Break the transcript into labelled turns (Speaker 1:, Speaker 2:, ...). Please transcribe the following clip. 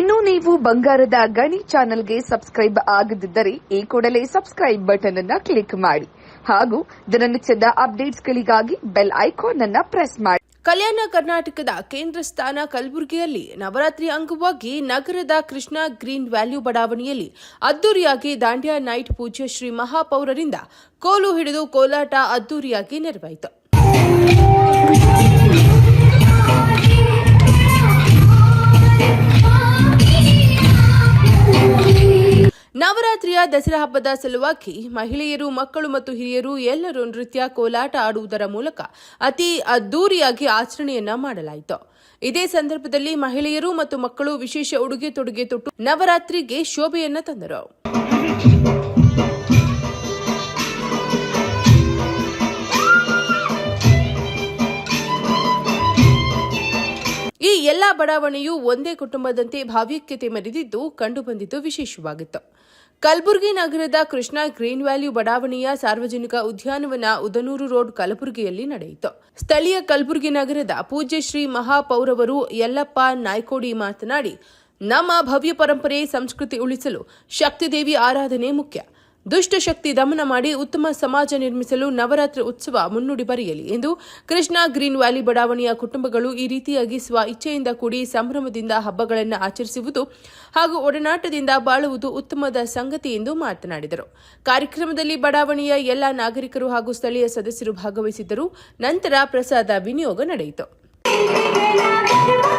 Speaker 1: ಇನ್ನು ನೀವು ಬಂಗಾರದ ಗಣಿ ಚಾನೆಲ್ಗೆ ಸಬ್ಸ್ಕ್ರೈಬ್ ಆಗದಿದ್ದರೆ ಈ ಕೂಡಲೇ ಸಬ್ಸ್ಕ್ರೈಬ್ ಬಟನ್ ಅನ್ನ ಕ್ಲಿಕ್ ಮಾಡಿ ಹಾಗೂ ದಿನನಿತ್ಯದ ಅಪ್ಡೇಟ್ಸ್ಗಳಿಗಾಗಿ ಬೆಲ್ ಐಕಾನ್ ಅನ್ನ ಪ್ರೆಸ್ ಮಾಡಿ.
Speaker 2: ಕಲ್ಯಾಣ ಕರ್ನಾಟಕದ ಕೇಂದ್ರ ಸ್ಥಾನ ಕಲಬುರಗಿಯಲ್ಲಿ ನವರಾತ್ರಿ ಅಂಗವಾಗಿ ನಗರದ ಕೃಷ್ಣ ಗ್ರೀನ್ ವ್ಯಾಲ್ಯೂ ಬಡಾವಣೆಯಲ್ಲಿ ಅದ್ದೂರಿಯಾಗಿ ದಾಂಡ್ಯಾ ನೈಟ್ ಪೂಜ್ಯ ಶ್ರೀ ಮಹಾಪೌರರಿಂದ ಕೋಲು ಹಿಡಿದು ಕೋಲಾಟ ಅದ್ದೂರಿಯಾಗಿ ನೆರವಾಯಿತು. ನವರಾತ್ರಿಯ ದಸರಾ ಹಬ್ಬದ ಸಲುವಾಗಿ ಮಹಿಳೆಯರು, ಮಕ್ಕಳು ಮತ್ತು ಹಿರಿಯರು ಎಲ್ಲರೂ ನೃತ್ಯ, ಕೋಲಾಟ ಆಡುವುದರ ಮೂಲಕ ಅತಿ ಅದ್ದೂರಿಯಾಗಿ ಆಚರಣೆಯನ್ನ ಮಾಡಲಾಯಿತು. ಇದೇ ಸಂದರ್ಭದಲ್ಲಿ ಮಹಿಳೆಯರು ಮತ್ತು ಮಕ್ಕಳು ವಿಶೇಷ ಉಡುಗೆ ತೊಡುಗೆ ತೊಟ್ಟು ನವರಾತ್ರಿಗೆ ಶೋಭೆಯನ್ನ ತಂದರು. ಬಡಾವಣೆಯು ಒಂದೇ ಕುಟುಂಬದಂತೆ ಭಾವ್ಯಕ್ಕೆ ಮೆರೆದಿದ್ದು ಕಂಡುಬಂದಿದ್ದು ವಿಶೇಷವಾಗಿತ್ತು. ಕಲಬುರಗಿ ನಗರದ ಕೃಷ್ಣ ಗ್ರೀನ್ ವ್ಯಾಲ್ಯೂ ಬಡಾವಣೆಯ ಸಾರ್ವಜನಿಕ ಉದ್ಯಾನವನ ಉದನೂರು ರೋಡ್ ಕಲಬುರಗಿಯಲ್ಲಿ ನಡೆಯಿತು. ಸ್ಥಳೀಯ ಕಲಬುರಗಿ ನಗರದ ಪೂಜ್ಯ ಶ್ರೀ ಮಹಾಪೌರವರು ಯಲ್ಲಪ್ಪ ನಾಯ್ಕೋಡಿ ಮಾತನಾಡಿ, ನಮ್ಮ ಭವ್ಯ ಪರಂಪರೆ ಸಂಸ್ಕೃತಿ ಉಳಿಸಲು ಶಕ್ತಿದೇವಿ ಆರಾಧನೆ ಮುಖ್ಯ. ದುಷ್ಟಶಕ್ತಿ ದಮನ ಮಾಡಿ ಉತ್ತಮ ಸಮಾಜ ನಿರ್ಮಿಸಲು ನವರಾತ್ರಿ ಉತ್ಸವ ಮುನ್ನುಡಿ ಬರೆಯಲಿ ಎಂದು ಕೃಷ್ಣಾ ಗ್ರೀನ್ ವ್ಯಾಲಿ ಬಡಾವಣೆಯ ಕುಟುಂಬಗಳು ಈ ರೀತಿಯಾಗಿ ಸ್ವ ಇಚ್ಛೆಯಿಂದ ಕೂಡಿ ಸಂಭ್ರಮದಿಂದ ಹಬ್ಬಗಳನ್ನು ಆಚರಿಸುವುದು ಹಾಗೂ ಒಡನಾಟದಿಂದ ಬಾಳುವುದು ಉತ್ತಮದ ಸಂಗತಿ ಎಂದು ಮಾತನಾಡಿದರು. ಕಾರ್ಯಕ್ರಮದಲ್ಲಿ ಬಡಾವಣೆಯ ಎಲ್ಲ ನಾಗರಿಕರು ಹಾಗೂ ಸ್ಥಳೀಯ ಸದಸ್ಯರು ಭಾಗವಹಿಸಿದ್ದರು. ನಂತರ ಪ್ರಸಾದ ವಿನಿಯೋಗ ನಡೆಯಿತು ಿ.